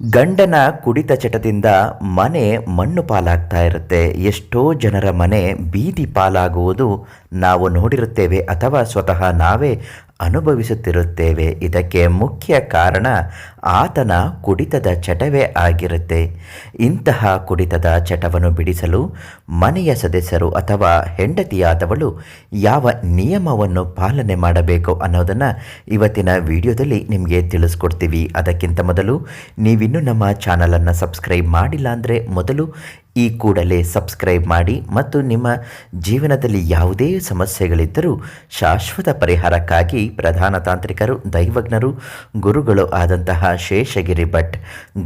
ಗಂಡನ ಕುಡಿತ ಚಟದಿಂದ ಮನೆ ಮಣ್ಣು ಪಾಲಾಗ್ತಾ ಇರುತ್ತೆ. ಎಷ್ಟೋ ಜನರ ಮನೆ ಬೀದಿ ಪಾಲಾಗುವುದು ನಾವು ನೋಡಿರುತ್ತೇವೆ ಅಥವಾ ಸ್ವತಃ ನಾವೇ ಅನುಭವಿಸುತ್ತಿರುತ್ತೇವೆ. ಇದಕ್ಕೆ ಮುಖ್ಯ ಕಾರಣ ಆತನ ಕುಡಿತದ ಚಟವೇ ಆಗಿರುತ್ತೆ. ಇಂತಹ ಕುಡಿತದ ಚಟವನ್ನು ಬಿಡಿಸಲು ಮನೆಯ ಸದಸ್ಯರು ಅಥವಾ ಹೆಂಡತಿಯಾದವಳು ಯಾವ ನಿಯಮವನ್ನು ಪಾಲನೆ ಮಾಡಬೇಕು ಅನ್ನೋದನ್ನು ಇವತ್ತಿನ ವಿಡಿಯೋದಲ್ಲಿ ನಿಮಗೆ ತಿಳಿಸ್ಕೊಡ್ತೀವಿ. ಅದಕ್ಕಿಂತ ಮೊದಲು ನೀವಿನ್ನೂ ನಮ್ಮ ಚಾನಲನ್ನು ಸಬ್ಸ್ಕ್ರೈಬ್ ಮಾಡಿಲ್ಲ ಅಂದರೆ ಮೊದಲು ಈ ಕೂಡಲೇ ಸಬ್ಸ್ಕ್ರೈಬ್ ಮಾಡಿ ಮತ್ತು ನಿಮ್ಮ ಜೀವನದಲ್ಲಿ ಯಾವುದೇ ಸಮಸ್ಯೆಗಳಿದ್ದರೂ ಶಾಶ್ವತ ಪರಿಹಾರಕ್ಕಾಗಿ ಪ್ರಧಾನ ತಾಂತ್ರಿಕರು, ದೈವಜ್ಞರು, ಗುರುಗಳು ಆದಂತಹ ಶೇಷಗಿರಿ ಭಟ್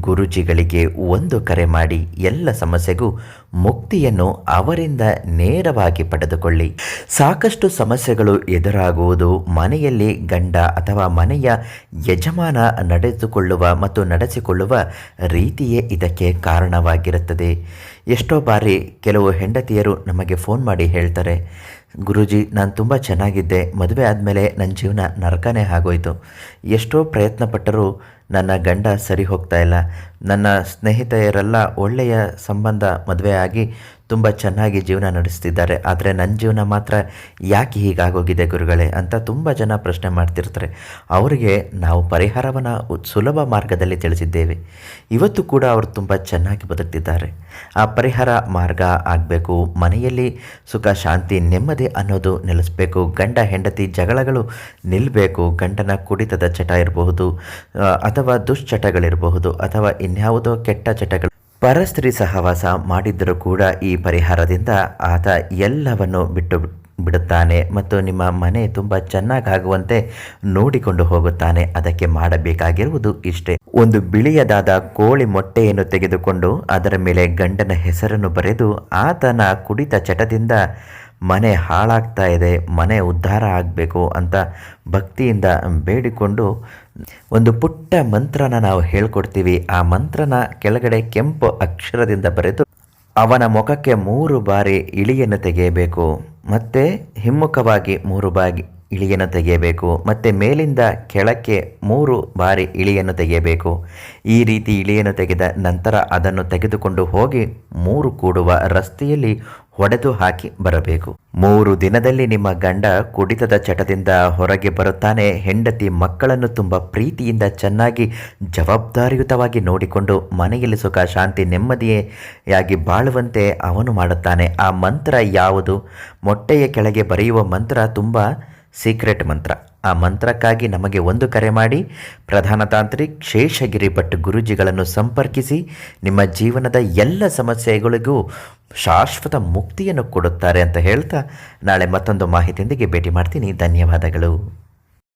ಗುರುಜಿಗಳಿಗೆ ಒಂದು ಕರೆ ಮಾಡಿ ಎಲ್ಲ ಸಮಸ್ಯೆಗೂ ಮುಕ್ತಿಯನ್ನು ಅವರಿಂದ ನೇರವಾಗಿ ಪಡೆದುಕೊಳ್ಳಿ. ಸಾಕಷ್ಟು ಸಮಸ್ಯೆಗಳು ಎದುರಾಗುವುದು ಮನೆಯಲ್ಲಿ ಗಂಡ ಅಥವಾ ಮನೆಯ ಯಜಮಾನ ನಡೆದುಕೊಳ್ಳುವ ಮತ್ತು ನಡೆಸಿಕೊಳ್ಳುವ ರೀತಿಯೇ ಇದಕ್ಕೆ ಕಾರಣವಾಗಿರುತ್ತದೆ. ಎಷ್ಟೋ ಬಾರಿ ಕೆಲವು ಹೆಂಡತಿಯರು ನಮಗೆ ಫೋನ್ ಮಾಡಿ ಹೇಳ್ತಾರೆ, ಗುರುಜಿ, ನಾನು ತುಂಬ ಚೆನ್ನಾಗಿದ್ದೆ, ಮದುವೆ ಆದಮೇಲೆ ನನ್ನ ಜೀವನ ನರಕನೇ ಆಗೋಯ್ತು. ಎಷ್ಟೋ ಪ್ರಯತ್ನ ಪಟ್ಟರೂ ನನ್ನ ಗಂಡ ಸರಿ ಹೋಗ್ತಾ ಇಲ್ಲ. ನನ್ನ ಸ್ನೇಹಿತೆಯರೆಲ್ಲ ಒಳ್ಳೆಯ ಸಂಬಂಧ ಮದುವೆ ಆಗಿ ತುಂಬ ಚೆನ್ನಾಗಿ ಜೀವನ ನಡೆಸ್ತಿದ್ದಾರೆ. ಆದರೆ ನನ್ನ ಜೀವನ ಮಾತ್ರ ಯಾಕೆ ಹೀಗಾಗೋಗಿದೆ ಗುರುಗಳೇ ಅಂತ ತುಂಬ ಜನ ಪ್ರಶ್ನೆ ಮಾಡ್ತಿರ್ತಾರೆ. ಅವರಿಗೆ ನಾವು ಪರಿಹಾರವನ್ನು ಸುಲಭ ಮಾರ್ಗದಲ್ಲಿ ತಿಳಿಸಿದ್ದೇವೆ. ಇವತ್ತು ಕೂಡ ಅವರು ತುಂಬ ಚೆನ್ನಾಗಿ ಬದುಕ್ತಿದ್ದಾರೆ. ಆ ಪರಿಹಾರ ಮಾರ್ಗ ಆಗಬೇಕು, ಮನೆಯಲ್ಲಿ ಸುಖ, ಶಾಂತಿ, ನೆಮ್ಮದಿ ಅನ್ನೋದು ನೆಲೆಸಬೇಕು, ಗಂಡ, ಹೆಂಡತಿ ಜಗಳಗಳು ನಿಲ್ಲಬೇಕು ಗಂಡನ ಕುಡಿತದ ಚಟ ಇರಬಹುದು ಅಥವಾ ದುಶ್ಚಟಗಳಿರಬಹುದು, ಅಥವಾ ಇನ್ಯಾವುದೋ ಕೆಟ್ಟ ಚಟಗಳು ಪರಸ್ತ್ರೀ ಸಹವಾಸ ಮಾಡಿದ್ದರೂ ಕೂಡ ಈ ಪರಿಹಾರದಿಂದ ಆತ ಎಲ್ಲವನ್ನು ಬಿಟ್ಟು ಬಿಡುತ್ತಾನೆ ಮತ್ತು ನಿಮ್ಮ ಮನೆ ತುಂಬ ಚೆನ್ನಾಗಾಗುವಂತೆ ನೋಡಿಕೊಂಡು ಹೋಗುತ್ತಾನೆ. ಅದಕ್ಕೆ ಮಾಡಬೇಕಾಗಿರುವುದು ಇಷ್ಟೇ. ಒಂದು ಬಿಳಿಯದಾದ ಕೋಳಿ ಮೊಟ್ಟೆಯನ್ನು ತೆಗೆದುಕೊಂಡು ಅದರ ಮೇಲೆ ಗಂಡನ ಹೆಸರನ್ನು ಬರೆದು ಆತನ ಕುಡಿತ ಚಟದಿಂದ ಮನೆ ಹಾಳಾಗ್ತಾ ಇದೆ, ಮನೆ ಉದ್ಧಾರ ಆಗಬೇಕು ಅಂತ ಭಕ್ತಿಯಿಂದ ಬೇಡಿಕೊಂಡು ಒಂದು ಪುಟ್ಟ ಮಂತ್ರನ ನಾವು ಹೇಳ್ಕೊಡ್ತೀವಿ. ಆ ಮಂತ್ರನ ಕೆಳಗಡೆ ಕೆಂಪು ಅಕ್ಷರದಿಂದ ಬರೆದು ಅವನ ಮುಖಕ್ಕೆ ಮೂರು ಬಾರಿ ಇಳಿಯನ್ನು ತೆಗೆಯಬೇಕು. ಮತ್ತೆ ಹಿಮ್ಮುಖವಾಗಿ ಮೂರು ಬಾರಿ ಇಳಿಯನ್ನು ತೆಗೆಯಬೇಕು. ಮತ್ತು ಮೇಲಿಂದ ಕೆಳಕ್ಕೆ ಮೂರು ಬಾರಿ ಇಳಿಯನ್ನು ತೆಗೆಯಬೇಕು. ಈ ರೀತಿ ಇಳಿಯನ್ನು ತೆಗೆದ ನಂತರ ಅದನ್ನು ತೆಗೆದುಕೊಂಡು ಹೋಗಿ ಮೂರು ಕೂಡುವ ರಸ್ತೆಯಲ್ಲಿ ಹೊಡೆದು ಹಾಕಿ ಬರಬೇಕು. ಮೂರು ದಿನದಲ್ಲಿ ನಿಮ್ಮ ಗಂಡ ಕುಡಿತದ ಚಟದಿಂದ ಹೊರಗೆ ಬರುತ್ತಾನೆ. ಹೆಂಡತಿ ಮಕ್ಕಳನ್ನು ತುಂಬ ಪ್ರೀತಿಯಿಂದ ಚೆನ್ನಾಗಿ, ಜವಾಬ್ದಾರಿಯುತವಾಗಿ ನೋಡಿಕೊಂಡು ಮನೆಯಲ್ಲಿ ಸುಖ, ಶಾಂತಿ, ನೆಮ್ಮದಿಯಾಗಿ ಬಾಳುವಂತೆ ಅವನು ಮಾಡುತ್ತಾನೆ. ಆ ಮಂತ್ರ ಯಾವುದು? ಮೊಟ್ಟೆಯ ಕೆಳಗೆ ಬರೆಯುವ ಮಂತ್ರ ತುಂಬ ಸೀಕ್ರೆಟ್ ಮಂತ್ರ. ಆ ಮಂತ್ರಕ್ಕಾಗಿ ನಮಗೆ ಒಂದು ಕರೆ ಮಾಡಿ, ಪ್ರಧಾನ ತಾಂತ್ರಿಕ್ ಶೇಷಗಿರಿ ಭಟ್ ಗುರುಜಿಗಳನ್ನು ಸಂಪರ್ಕಿಸಿ, ನಿಮ್ಮ ಜೀವನದ ಎಲ್ಲ ಸಮಸ್ಯೆಗಳಿಗೂ ಶಾಶ್ವತ ಮುಕ್ತಿಯನ್ನು ಕೊಡುತ್ತಾರೆ ಅಂತ ಹೇಳ್ತಾ ನಾಳೆ ಮತ್ತೊಂದು ಮಾಹಿತಿಯೊಂದಿಗೆ ಭೇಟಿ ಮಾಡ್ತೀನಿ. ಧನ್ಯವಾದಗಳು.